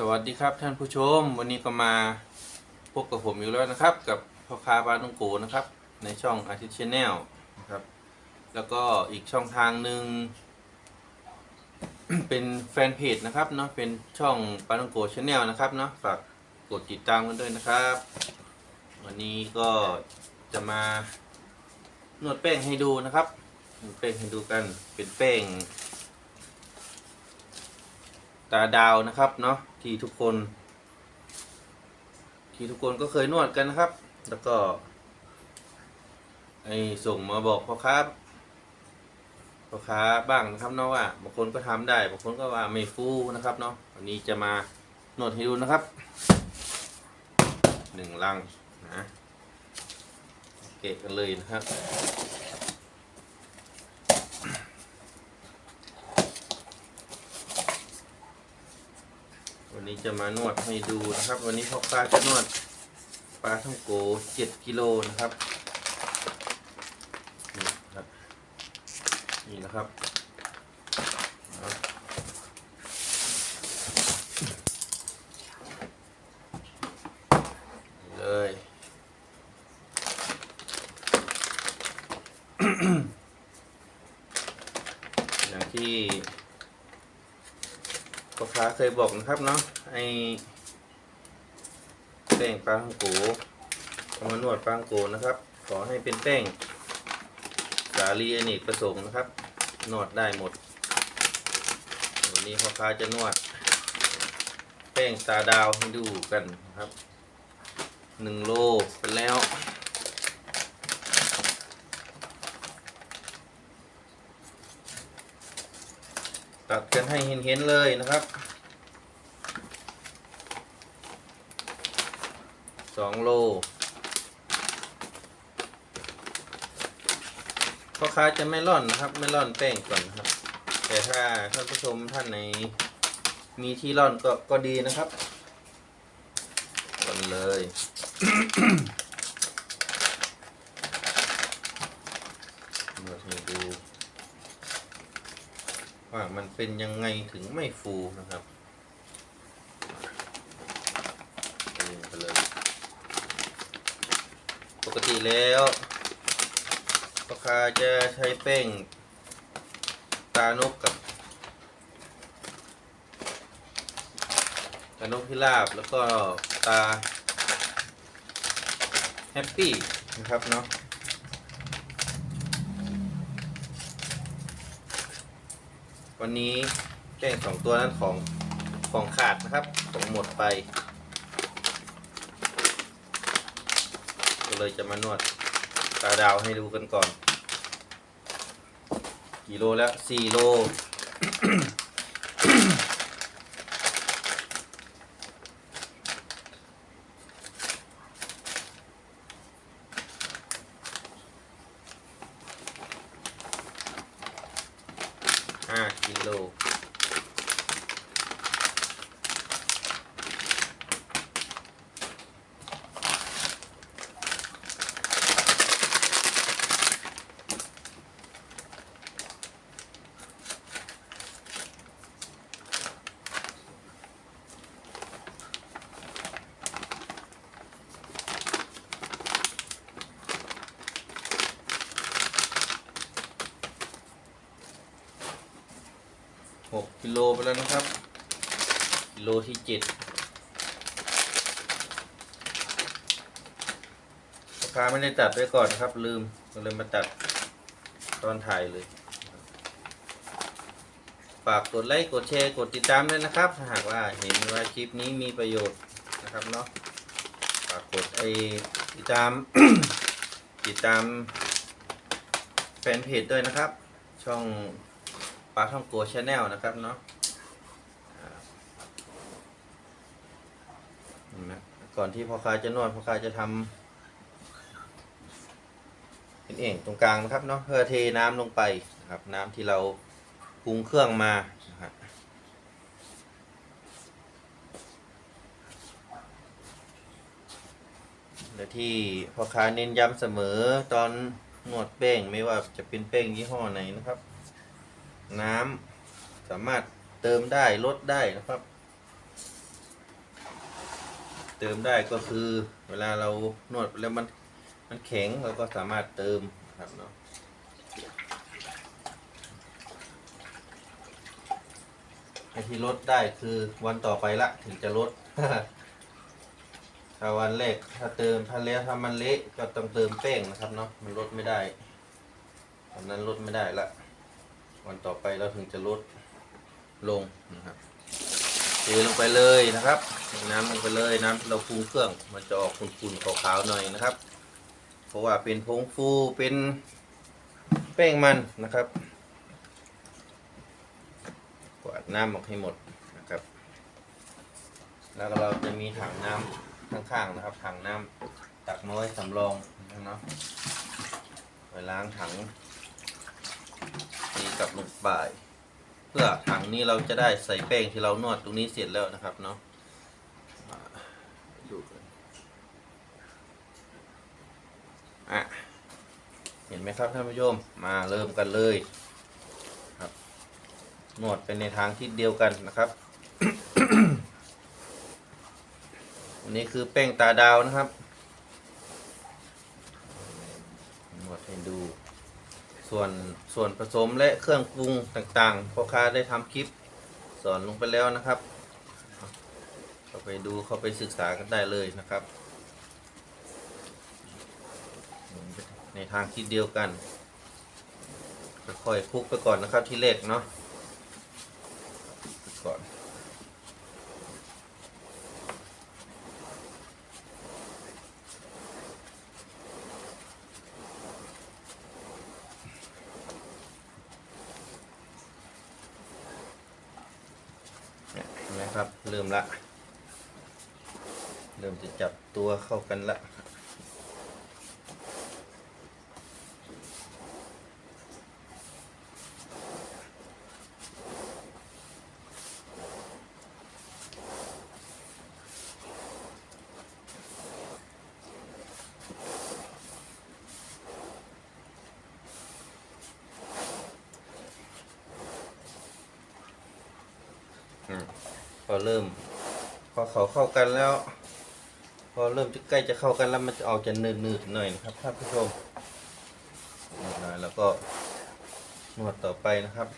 สวัสดีครับท่านผู้ชม วันนี้ก็มาพบกับผมอีกแล้วนะครับ กับพ่อค้าปลาต้งโกนะครับ ในช่องอาทิตย์ชาแนลนะครับ แล้วก็อีกช่องทางหนึ่งเป็นแฟนเพจนะครับเนาะเป็นช่องปาต้งโกชาแนลนะครับเนาะฝากกดติดตามกันด้วยนะครับ วันนี้ก็จะมานวดแป้งให้ดูนะครับนวดแป้งให้ดูกันเป็นแป้ง ตาดาวนะครับเนาะที่ทุกคน ที่ทุกคนก็เคยนวดกันนะครับ แล้วก็ไอส่งมาบอกพ่อค้าพ่อค้าบ้างนะครับเนาะว่าบางคนก็ทำได้บางคนก็ว่าไม่ฟูนะครับเนาะวันนี้จะมานวดให้ดูนะครับหนึ่งลังนะเกะกันเลยนะครับ นี้จะมานวดให้ดูนะครับ วันนี้พ่อค้าจะนวดปลาท่องโกเจ็ดกิโลนะครับ นี่ครับนี่นะครับเอาเลย อย่างที่ พ่อค้าเคยบอกนะครับเนาะไอแป้งปลาท่องโกเอามานวดปลาท่องโกนะครับ ขอให้เป็นแป้งสาลีอเนกประสงค์นะครับ นวดได้หมด วันนี้พ่อค้าจะนวด แป้งตาดาวให้ดูกันนะครับหนึ่งโลไปแล้วตัดกันให้เห็นๆเลยนะครับ สองโล พ่อค้าจะไม่ร่อนนะครับ ไม่ร่อนแป้งก่อนครับ แต่ถ้าท่านผู้ชมท่านไหนมีที่ร่อนก็ก็ดีนะครับร่อนเลยมาดูว่ามันเป็นยังไงถึงไม่ฟูนะครับเองไปเลย ป กติแล้วพ่อค้าจะใช้แป้งตานกกับตานกพิราบแล้วก็ตาแฮปปี้นะครับเนาะวันนี้แจ้งสองตัวนั้นของของขาดนะครับ ของหมดไป เลยจะมานวดตาดาวให้ดูกันก่อน กี่โลแล้วสี่โล ห้ากิโล หกกิ โลไปแล้วนะครับ กิโลที่เจ็ดราคาไม่ได้ตัดไว้ก่อนครับ ลืมก็เลยมาตัดตอนถ่ายเลย ฝากกดไลค์กดแชร์กดติดตามด้วยนะครับ ถ้าหากว่าเห็นว่าคลิปนี้มีประโยชน์นะครับเนาะฝากกดไอติดตาม ติดตามแฟนเพจด้วยนะครับ ช่องปลาท่องโกชาแนลนะครับเนาะอ่าเห็นไหมก่อนที่พ่อค้าจะนวดพ่อค้าจะทำเป็นเอ่งตรงกลางนะครับเนาะเพื่อเทน้ำลงไปนะครับ น้ำที่เราปรุงเครื่องมานะครับและที่พ่อค้าเน้นย้ำเสมอตอนนวดแป้งไม่ว่าจะเป็นแป้งยี่ห้อไหนนะครับ น้ำสามารถเติมได้ลดได้นะครับ เติมได้ก็คือเวลาเรานวดแล้วมันมันแข็งเราก็สามารถเติมครับเนาะไอที่ลดได้คือวันต่อไปละถึงจะลดถ้าวันแรกถ้าเติมถ้าเละถ้ามันเละก็ต้องเติมแป้งนะครับเนาะมันลดไม่ได้วันนั้นลดไม่ได้ละวันต่อไปเราถึงจะลดลงนะครับ เทลงไปเลยนะครับน้ำลงไปเลยน้ำเราปรุงเครื่องมันจะออกขุ่นๆขาวๆหน่อยนะครับ เพราะว่าเป็นผงฟูเป็นแป้งมันนะครับกวาดน้ำออกให้หมดนะครับ แล้วเราจะมีถังน้ำข้างๆนะครับ ถังน้ำตักน้อยสำรองนะเนาะไปล้างถังนี้กับลงไปเพื่อถังนี้เราจะได้ใส่แป้งที่เรานวดตรงนี้เสร็จแล้วนะครับเนาะอ่าดูกันอะเห็นไหมครับท่านผู้ชมมาเริ่มกันเลยครับนวดเป็นในทางทิศเดียวกันนะครับอันนี้คือแป้งตาดาวนะครับหมดให้ดู ส่วนส่วนผสมและเครื่องปรุงต่างๆพ่อค้าได้ทำคลิปสอนลงไปแล้วนะครับ เข้าไปดูเข้าไปศึกษากันได้เลยนะครับ ในทางคิดเดียวกันค่อยๆคลุกไปก่อนนะครับที่เลกเนาะก่อน เนี่ยเห็นไหมครับ เริ่มละ เริ่มจะจับตัวเข้ากันละ อเริ่ม พอเขาเข้ากันแล้ว พอเริ่มจะใกล้จะเข้ากันแล้วมันจะออกจะหนืดๆหน่อยนะครับท่านผู้ชมอ่าแล้วก็นวดต่อไปนะครับ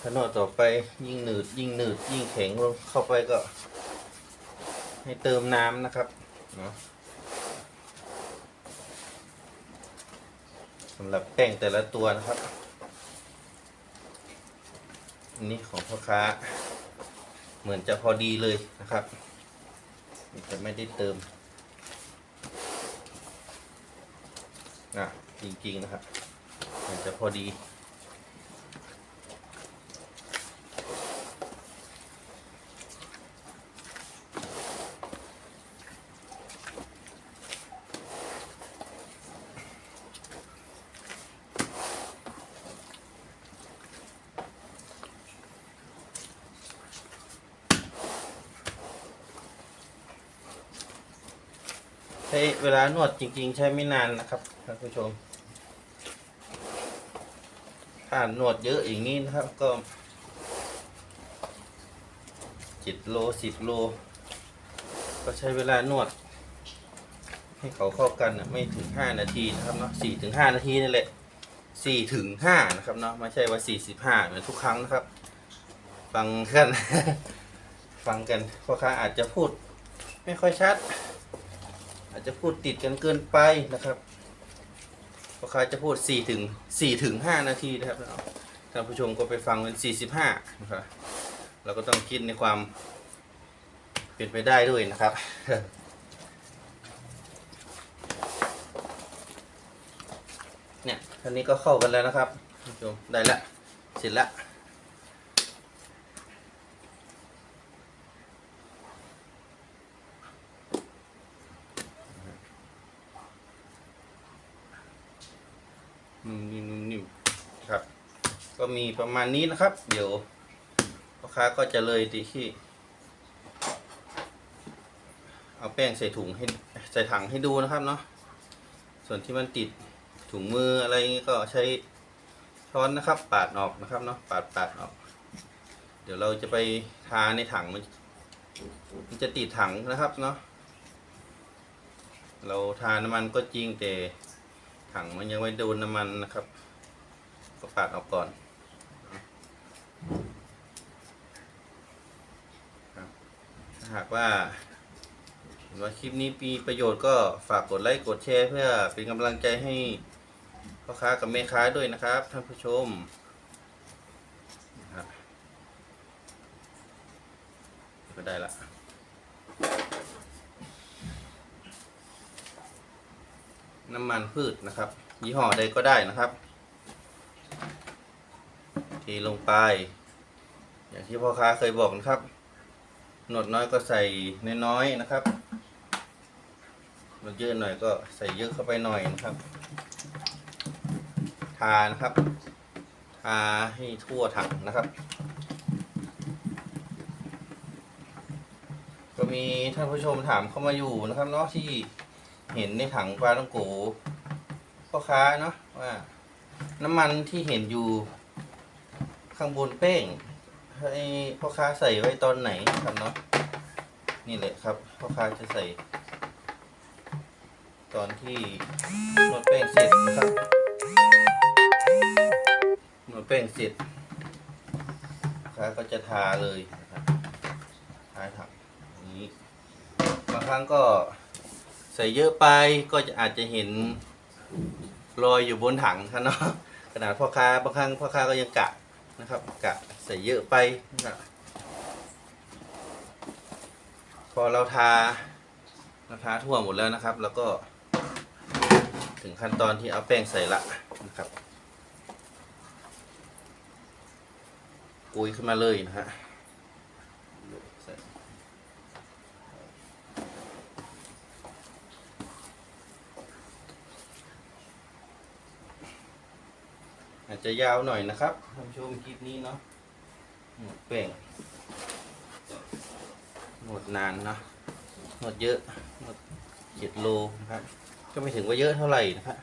ถ้านวดต่อไปยิ่งหนืดยิ่งหนืดยิ่งแข็งลงเข้าไปก็ ให้เติมน้ำนะครับเนาะสำหรับแป้งแต่ละตัวนะครับอันนี้ของพ่อค้า เหมือนจะพอดีเลยนะครับจะไม่ได้เติมอะจริงๆนะครับเหมือนจะพอดี ช้เวลานวดจริง ๆ ใช้ไม่นานนะครับท่านผู้ชม ถ้านวดเยอะอย่างนี้นะครับก็จิตโลสิบโล ก็ใช้เวลานวด ให้เขาเข้ากันนะไม่ถึงห้านาทีนะครับเนาะสี่ถึงห้านาทีนี่นแหละสี่ถึงห้านะครับเนาะไม่ใช่ว่าสี่สิบห้าเหมือนทุกครั้งนะครับ ฟังกัน ฟังกันพ่อค้าอาจจะพูด ไม่ค่อยชัด อาจจะพูดติดกันเกินไปนะครับพ่อค้าจะพูด4ถึง4ถึง5นาทีนะครับท่านผู้ชมก็ไปฟังเป็น 45นะครับเราก็ต้องคิดในความเป็นไปได้ด้วยนะครับเนี่ยท่านี้ก็เข้ากันแล้วนะครับท่านผู้ชมได้ละเสร็จละ นุ่มนิ่มนุ่มนิ่มครับ ก็ มีประมาณนี้นะครับ เดี๋ยวพ่อค้าก็จะเลยที่ที่เอาแป้งใส่ถุงให้ใส่ถังให้ดูนะครับเนาะส่วนที่มันติดถุงมืออะไรงี้ก็ใช้ช้อนนะครับ ปาดออกนะครับเนาะปาดปาดออก เดี๋ยวเราจะไปทาในถังมันมันจะติดถังนะครับเนาะเราทาน้ำมันก็จริงแต่ถังมันยังไม่โดนน้ำมันนะครับ ก็ปาดออกก่อนครับถ้า หากว่าเห็นว่าคลิปนี้มีประโยชน์ก็ฝากกดไลค์กดแชร์เพื่อเป็นกำลังใจให้พ่อค้ากับแม่ค้าด้วยนะครับ ท่านผู้ชมนะครับก็ได้ละน้ำมันพืชนะครับ ยี่ห้อใดก็ได้นะครับเทลงไป อย่างที่พ่อค้าเคยบอกนะครับ หนวดน้อยก็ใส่น้อยๆนะครับหนวดเยอะหน่อยก็ใส่เยอะเข้าไปหน่อยนะครับ ทานะครับ ทาให้ทั่วถังนะครับ ก็มีท่านผู้ชมถามเข้ามาอยู่นะครับเนาะที่เห็นในถังปลาต้องโกพ่อค้าเนาะว่า น้ำมันที่เห็นอยู่ข้างบนเป้ง ให้พ่อค้าใส่ไว้ตอนไหนครับเนาะนี่แหละครับพ่อค้าจะใส่ ตอนที่นวดแป้งเสร็จนะครับนวดแป้งเสร็จพ่อค้าก็จะทาเลยนะครับทาถังนี้บางครั้งก็ใส่เยอะไปก็จะอาจจะเห็นรอยอยู่บนถังครับเนาะขนาดพ่อค้าบางครั้งพ่อค้าก็ยังกะ นะครับกะใส่เยอะไปนะพอเราทาเราทาทั่วหมดแล้วนะครับ แล้วก็ถึงขั้นตอนที่เอาแป้งใส่ละนะครับกุยขึ้นมาเลยนะฮะใส่อา จจะยาวหน่อยนะครับท่านผู้ชมคลิปนี้เนาะหมดแป้งหมดนานเนาะหมดเยอะหมดเจ็ดโลนะครับ ก็ไม่ถึงว่าเยอะเท่าไหร่นะครับ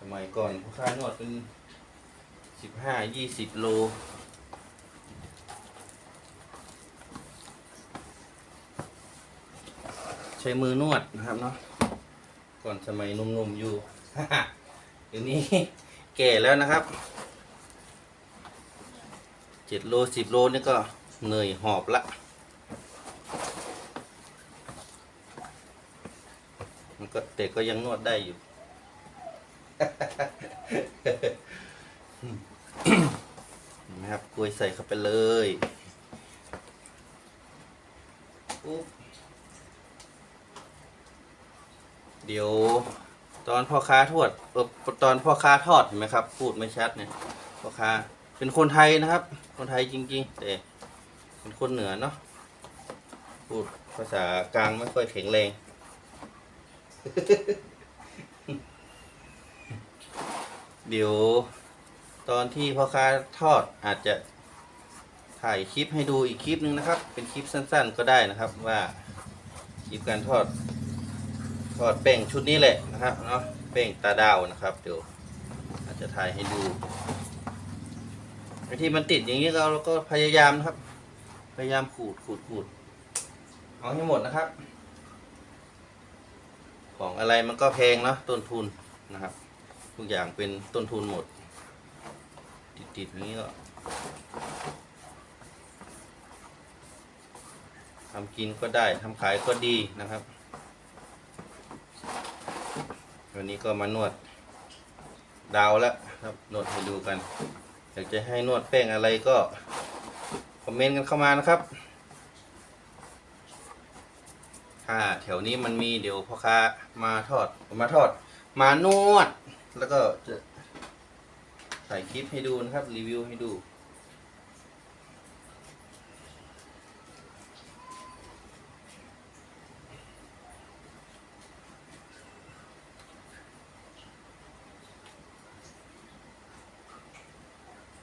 สมัยก่อนพ่อค้านวดเป็นสิบห้ายี่สิบโลใช้มือนวดนะครับเนาะก่อนสมัยหนุ่มๆอยู่เดี๋ยวนี้แก่แล้วนะครับเจ็ดโลสิบโลนี่ก็เหนื่อยหอบละมันก็แต่ก็ยังนวดได้อยู่นไหมครับกล้วยใส่เข้าไปเลยปุ๊บเดี๋ยว ตอนพ่อค้าทอดเออตอนพ่อค้าทอดเห็นไหมครับ พูดไม่ชัดเนี่ยพ่อค้าเป็นคนไทยนะครับ คนไทยจริงๆแต่เป็นคนเหนือเนาะพูดภาษากลางไม่ค่อยแข็งแรงเดี๋ยวตอนที่พ่อค้าทอดอาจจะถ่ายคลิปให้ดูอีกคลิปหนึ่งนะครับ เป็นคลิปสั้นๆก็ได้นะครับว่าคลิปการทอด ทอดแป้งชุดนี้แหละนะครับเนาะแป้งตาดาวนะครับ เดี๋ยวอาจจะถ่ายให้ดูไอที่มันติดอย่างนี้เราเราก็พยายามนะครับ พยายามขูดขูดขูดเอาให้หมดนะครับ ของอะไรมันก็แพงเนาะต้นทุนนะครับ ทุกอย่างเป็นต้นทุนหมด ติดๆอย่างนี้ก็ทำกินก็ได้ทำขายก็ดีนะครับ วันนี้ก็มานวดดาวแล้วครับนวดให้ดูกัน อยากจะให้นวดแป้งอะไรก็คอมเมนต์กันเข้ามานะครับ ถ้าแถวนี้มันมีเดี๋ยวพ่อค้ามาทอดมาทอด มานวด แล้วก็จะใส่คลิปให้ดูนะครับ รีวิวให้ดู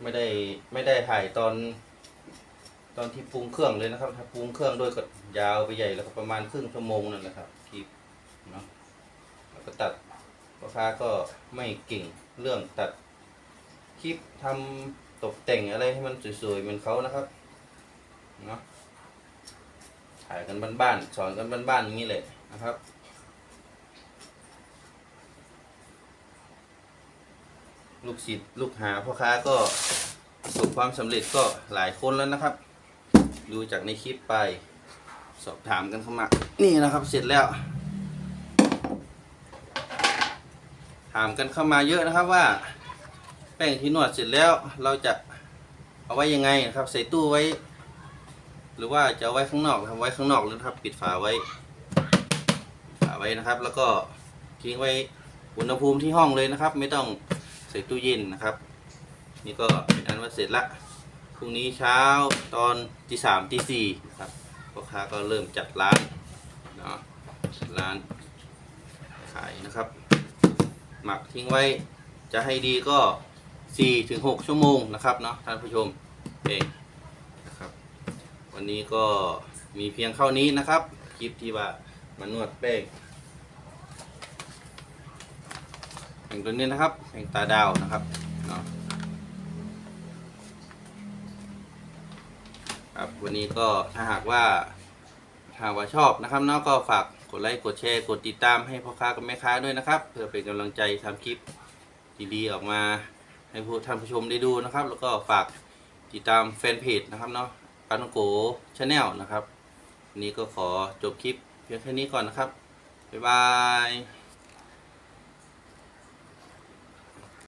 ไม่ได้ไม่ได้ถ่ายตอน ตอนที่ปรุงเครื่องเลยนะครับ ถ้าปรุงเครื่องด้วยก็ยาวไปใหญ่แล้วก็ประมาณครึ่งชั่วโมงนั่นแหละครับคลิปเนาะแล้วก็ตัดพ่อค้าก็ไม่เก่งเรื่องตัดคลิปทำตกแต่งอะไรให้มันสวยๆเหมือนเขานะครับเนาะถ่ายกันบ้านๆสอนกันบ้านๆอย่างนี้เลยนะครับ ลูกศิษย์ลูกหาพ่อค้าก็ประสบความสำเร็จก็หลายคนแล้วนะครับ ดูจากในคลิปไปสอบถามกันเข้ามา นี่นะครับเสร็จแล้ว ถามกันเข้ามาเยอะนะครับว่า แป้งที่นวดเสร็จแล้วเราจะเอาไว้ยังไงนะครับ ใส่ตู้ไว้ หรือว่าจะเอาไว้ข้างนอกทำไว้ข้างนอกเลยนะครับ ปิดฝาไว้ฝาไว้นะครับ แล้วก็ทิ้งไว้อุณหภูมิที่ห้องเลยนะครับ ไม่ต้อง ใส่ตู้เย็นนะครับ นี่ก็เป็นอันว่าเสร็จละพรุ่งนี้เช้าตอนตีสามตีสี่นะครับพ่อค้าก็เริ่มจัดร้านเนาะร้านขายนะครับ หมักทิ้งไว้จะให้ดีก็4ถึง6ชั่วโมงนะครับเนาะท่านผู้ชมเองนะครับ วันนี้ก็มีเพียงเท่านี้นะครับ คลิปที่ว่ามานวดแป้ง แห่งตัวนี้นะครับแห่งตาดาวนะครับเนาะครับวันนี้ก็ถ้าหากว่าหากว่าชอบนะครับเนาะก็ฝากกดไลค์กดแชร์กดติดตามให้พ่อค้ากับแม่ค้าด้วยนะครับ เพื่อเป็นกำลังใจทำคลิปดีๆออกมาให้ผู้ท่านผู้ชมได้ดูนะครับ แล้วก็ฝากติดตามแฟนเพจนะครับเนาะปาตองโกชาแนลนะครับวันนี้ก็ขอจบคลิปเพียงแค่นี้ก่อนนะครับบ๊ายบาย